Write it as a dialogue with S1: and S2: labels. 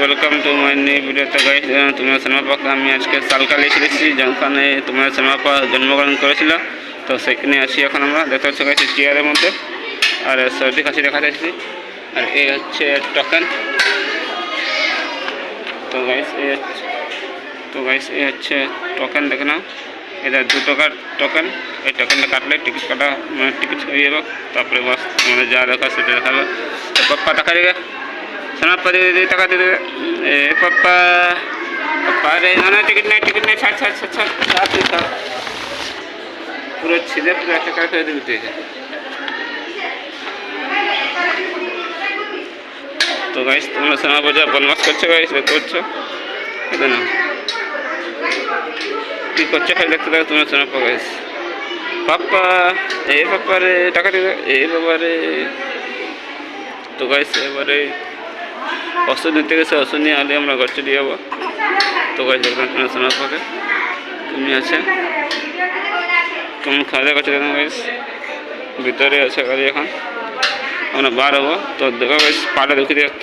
S1: Welcome to my new video তো guys তোমার সিনেমাপাকে আমি আজকে সালকালে এসেছি যেখানে তোমার সিনেমাপা জন্মগ্রহণ করেছিল। তো সেখানে আছি এখন আমরা, দেখতে পাচ্ছি গাইছি চেয়ারের মধ্যে। আর সর্দি কাশি দেখা যাচ্ছে। আর এই হচ্ছে টোকেন তো গাইস এই তো গাইস এই হচ্ছে টোকেন দেখে নাও। এটা দু টাকার টোকেন এই টোকেনটা কাটলে টিকিট কাটা মানে টিকিট হয়ে যাবে। তারপরে বাস মানে যা দেখা সেটা দেখাবে। তো পাপ্পা টাকা দেবে। টাকা দিদি এ, পাপ্পা পাপ্পা রে না না টিকিট নেই টিকিট নেই, ছাড় ছাড় ছাড় ছাড় ছাড় পুরো ছিঁড়ে, পুরো একটা কাজ করে দিবি তো গাইস তোমরা সোনা বোঝা বনবাস করছ? গাইস এটা না কি করছ খালি দেখতে থাকো, তোমরা গাইস পাপ্পা, এ পাপ্পা টাকা দিবে এ বাবা রে। তো গাইস এবারে ওষুধ দিতে গেছে ওষুধ নিয়ে আলে, আমরা ঘর দিয়ে যাব। তো গাছ দেখবেন তোমার সোনাপ্পাকে তুমি আছে? কেমন খাওয়া দাওয়া করছে দেখুন গাইস ভিতরে আছে গাড়ি এখন। আমরা বার হব। তো দেখো পাটা দেখি দিয়ে